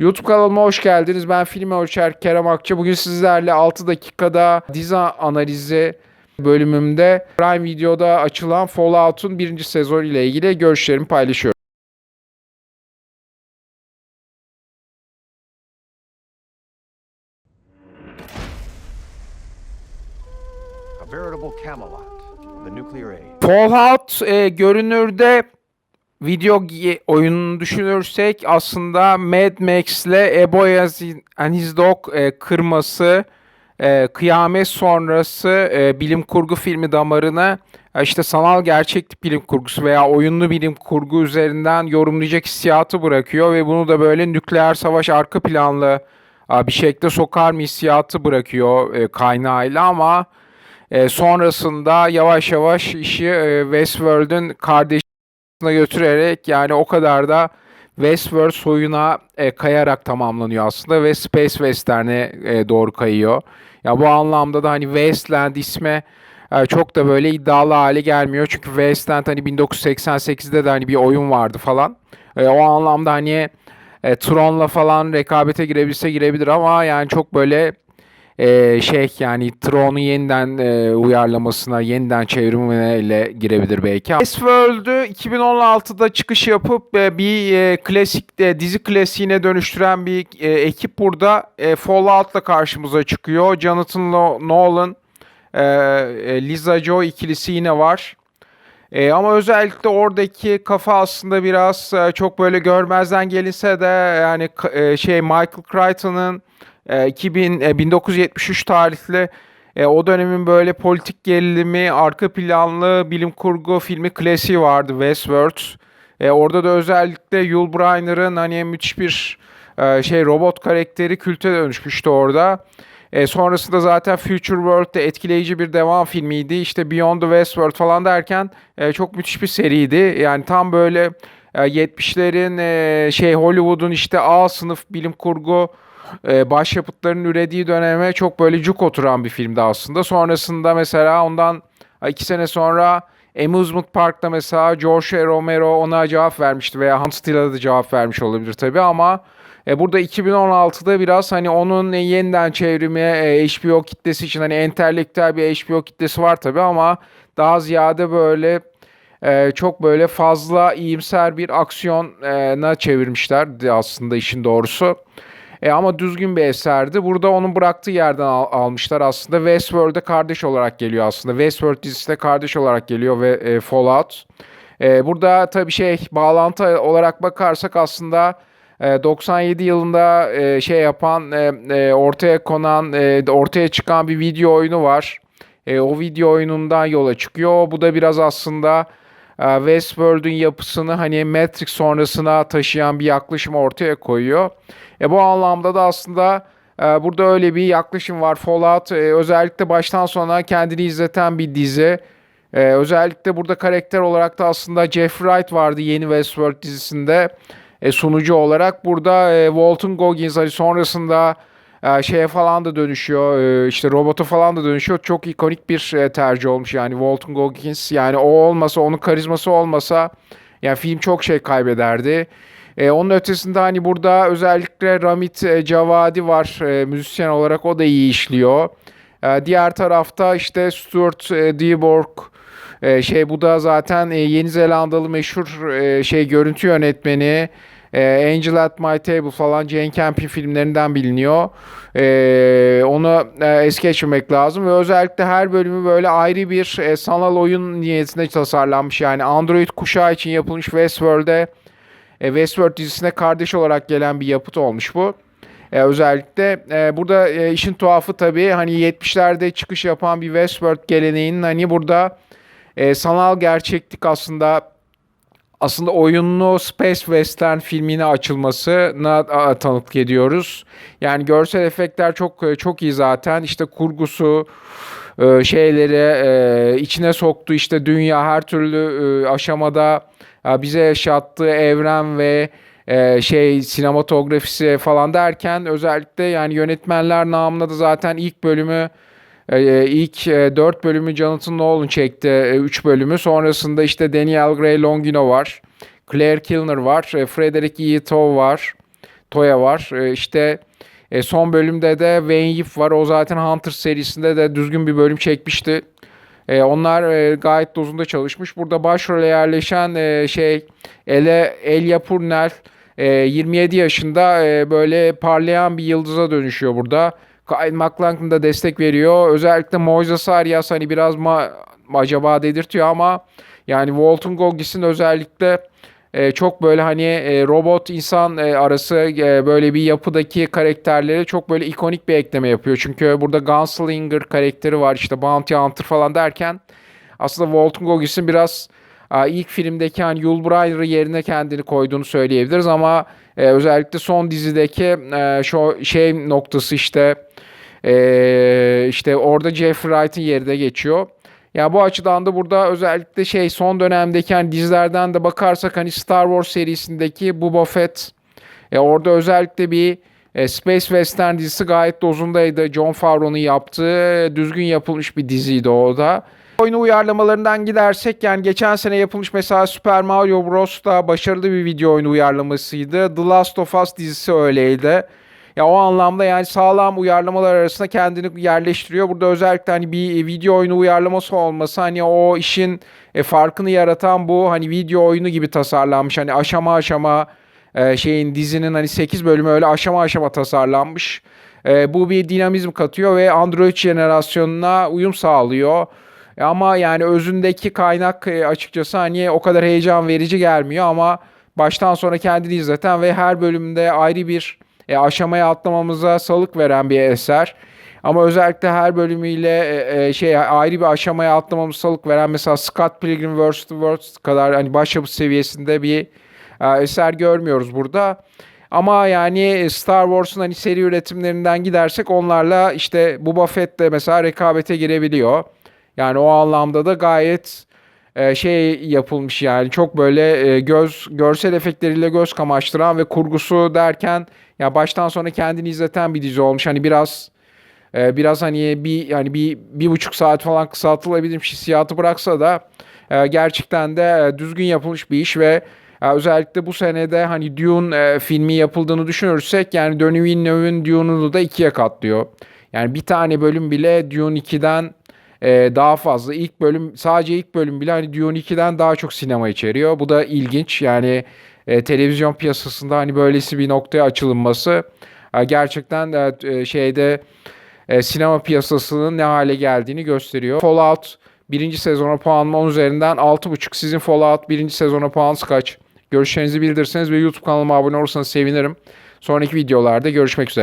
YouTube kanalıma hoş geldiniz. Ben film ölçer Kerem Akça. Bugün sizlerle 6 dakikada dizi analizi bölümümde Prime Video'da açılan Fallout'un birinci sezon ile ilgili görüşlerimi paylaşıyorum. A veritable Camelot of the nuclear age. Fallout e, görünürde video oyununu düşünürsek aslında Mad Max ile A and His Dog e, kırması e, kıyamet sonrası e, bilim kurgu filmi damarına e, işte sanal gerçeklik bilim kurgusu veya oyunlu bilim kurgu üzerinden yorumlayacak hissiyatı bırakıyor ve bunu da böyle nükleer savaş arka planlı bir şekilde sokar mı hissiyatı bırakıyor e, kaynağıyla ama e, sonrasında yavaş yavaş işi e, Westworld'ün kardeşine götürerek yani o kadar da Westworld soyuna e, kayarak tamamlanıyor aslında ve Space Western'e e, doğru kayıyor. Ya bu anlamda da hani Wasteland ismi e, çok da böyle iddialı hale gelmiyor. Çünkü Wasteland hani 1988'de de hani bir oyun vardı falan. E, o anlamda hani e, Tron'la falan rekabete girebilse girebilir ama yani çok böyle e, şey yani Tron'u yeniden e, uyarlamasına, yeniden çevrimine girebilir belki. Westworld'ü 2016'da çıkış yapıp e, bir e, klasik de dizi klasiğine dönüştüren bir e, ekip burada e, Fallout'la karşımıza çıkıyor. Jonathan Nolan, e, e, Liza Joy ikilisi yine var. E, ama özellikle oradaki kafa aslında biraz e, çok böyle görmezden gelinse de yani e, şey Michael Crichton'ın e, 2000 e, 1973 tarihli e, o dönemin böyle politik gerilimi, arka planlı bilim kurgu filmi klasiği vardı Westworld. E, orada da özellikle Yul Brynner'ın hani müthiş bir e, şey robot karakteri külte dönüşmüştü orada. E, sonrasında zaten Future World'de etkileyici bir devam filmiydi. İşte Beyond the Westworld falan derken e, çok müthiş bir seriydi. Yani tam böyle e, 70'lerin e, şey Hollywood'un işte A sınıf bilim kurgu e, başyapıtlarının ürediği döneme çok böyle cuk oturan bir filmdi aslında. Sonrasında mesela ondan iki sene sonra Amusement Park'ta mesela George Romero ona cevap vermişti veya Hans Stiller de cevap vermiş olabilir tabii ama e, burada 2016'da biraz hani onun yeniden çevrimi e, HBO kitlesi için hani entelektüel bir HBO kitlesi var tabii ama daha ziyade böyle e, çok böyle fazla iyimser bir aksiyona çevirmişlerdi aslında işin doğrusu. E, ama düzgün bir eserdi. Burada onun bıraktığı yerden al- almışlar aslında. Westworld'e kardeş olarak geliyor aslında. Westworld dizisine kardeş olarak geliyor ve e, Fallout. E, burada tabii şey bağlantı olarak bakarsak aslında e, 97 yılında e, şey yapan e, e, ortaya konan ortaya çıkan bir video oyunu var. O video oyunundan yola çıkıyor. Bu da biraz aslında e, yapısını hani Matrix sonrasına taşıyan bir yaklaşım ortaya koyuyor. E, bu anlamda da aslında burada öyle bir yaklaşım var. Fallout özellikle baştan sona kendini izleten bir dizi. E, özellikle burada karakter olarak da aslında Jeff Wright vardı yeni Westworld dizisinde e, sunucu olarak. Burada e, Walton Goggins hani sonrasında e, şeye falan da dönüşüyor. E, işte robota falan da dönüşüyor. Çok ikonik bir e, tercih olmuş yani Walton Goggins. Yani o olmasa, onun karizması olmasa yani film çok şey kaybederdi. E, onun ötesinde hani burada özellikle Ramit e, Cavadi var e, müzisyen olarak o da iyi işliyor. E, diğer tarafta işte Stuart e, Deborg e, şey bu da zaten e, Yeni Zelandalı meşhur e, şey görüntü yönetmeni. E, Angel at My Table falan Jane Campion filmlerinden biliniyor. E, onu e, es geçmemek lazım ve özellikle her bölümü böyle ayrı bir e, sanal oyun niyetinde tasarlanmış. Yani Android kuşağı için yapılmış Westworld'e e, Westworld dizisine kardeş olarak gelen bir yapıt olmuş bu. E, özellikle e, burada e, işin tuhafı tabii hani 70'lerde çıkış yapan bir Westworld geleneğinin hani burada e, sanal gerçeklik aslında aslında oyunlu Space Western filmine açılmasına tanıklık ediyoruz. Yani görsel efektler çok çok iyi zaten. İşte kurgusu e, şeyleri e, içine soktu işte dünya her türlü e, aşamada e, bize yaşattığı evren ve e, şey sinematografisi falan derken özellikle yani yönetmenler namına da zaten ilk bölümü e, ilk e, 4 bölümü Jonathan Nolan çekti. 3 bölümü. Sonrasında işte Daniel Gray Longino var. Claire Kilner var. E, Frederick E. Tove var. Toya var. E, işte e, son bölümde de Wayne Yip var. O zaten Hunter serisinde de düzgün bir bölüm çekmişti. E, onlar e, gayet dozunda çalışmış. Burada başrole yerleşen e, şey Ele Elia Purnell e, 27 yaşında e, böyle parlayan bir yıldıza dönüşüyor burada. Kyle MacLachlan da destek veriyor. Özellikle Moises Arias hani biraz ma acaba dedirtiyor ama yani Walton Goggis'in özellikle e, çok böyle hani e, robot insan e, arası e, böyle bir yapıdaki karakterleri çok böyle ikonik bir ekleme yapıyor. Çünkü burada Gunslinger karakteri var işte Bounty Hunter falan derken aslında Walton Goggis'in biraz ilk filmdeki hani Yul Brynner'ı yerine kendini koyduğunu söyleyebiliriz ama e, özellikle son dizideki e, şu şey noktası işte e, işte orada Jeffrey Wright'ın yerine geçiyor. Ya bu açıdan da burada özellikle şey son dönemdeki hani dizilerden de bakarsak hani Star Wars serisindeki Boba Fett e, orada özellikle bir e, Space Western dizisi gayet dozundaydı. John Favreau'nun yaptığı düzgün yapılmış bir diziydi o da. Oyunu uyarlamalarından gidersek yani geçen sene yapılmış mesela Super Mario Bros. da başarılı bir video oyunu uyarlamasıydı. The Last of Us dizisi öyleydi. Ya o anlamda yani sağlam uyarlamalar arasında kendini yerleştiriyor. Burada özellikle hani bir video oyunu uyarlaması olması hani o işin e, farkını yaratan bu hani video oyunu gibi tasarlanmış. Hani aşama aşama e, şeyin dizinin hani 8 bölümü öyle aşama aşama tasarlanmış. E, bu bir dinamizm katıyor ve Android jenerasyonuna uyum sağlıyor. E, Ama yani özündeki kaynak e, açıkçası hani o kadar heyecan verici gelmiyor ama baştan sona kendini izleten ve her bölümde ayrı bir e, aşamaya atlamamıza salık veren bir eser. Ama özellikle her bölümüyle e, e, şey ayrı bir aşamaya atlamamız salık veren mesela Scott Pilgrim vs. the World kadar hani başyapıt seviyesinde bir e, eser görmüyoruz burada. Ama yani Star Wars'un hani seri üretimlerinden gidersek onlarla işte Boba Fett de mesela rekabete girebiliyor. Yani o anlamda da gayet e, şey yapılmış yani çok böyle e, göz görsel efektleriyle göz kamaştıran ve kurgusu derken ya baştan sona kendini izleten bir dizi olmuş. Hani biraz e, biraz hani bir yani bir bir buçuk saat falan kısaltılabilir hissiyatı bıraksa da e, gerçekten de e, düzgün yapılmış bir iş ve e, özellikle bu senede hani Dune e, filmi yapıldığını düşünürsek yani Denis Villeneuve'ün Dune'unu da ikiye katlıyor. Yani bir tane bölüm bile Dune 2'den e, daha fazla. İlk bölüm sadece ilk bölüm bile hani Dune 2'den daha çok sinema içeriyor. Bu da ilginç. Yani e, televizyon piyasasında hani böylesi bir noktaya açılınması e, gerçekten e, şeyde e, sinema piyasasının ne hale geldiğini gösteriyor. Fallout birinci sezona puanım 10 üzerinden 6.5. Sizin Fallout birinci sezona puanınız kaç? Görüşlerinizi bildirirseniz ve YouTube kanalıma abone olursanız sevinirim. Sonraki videolarda görüşmek üzere.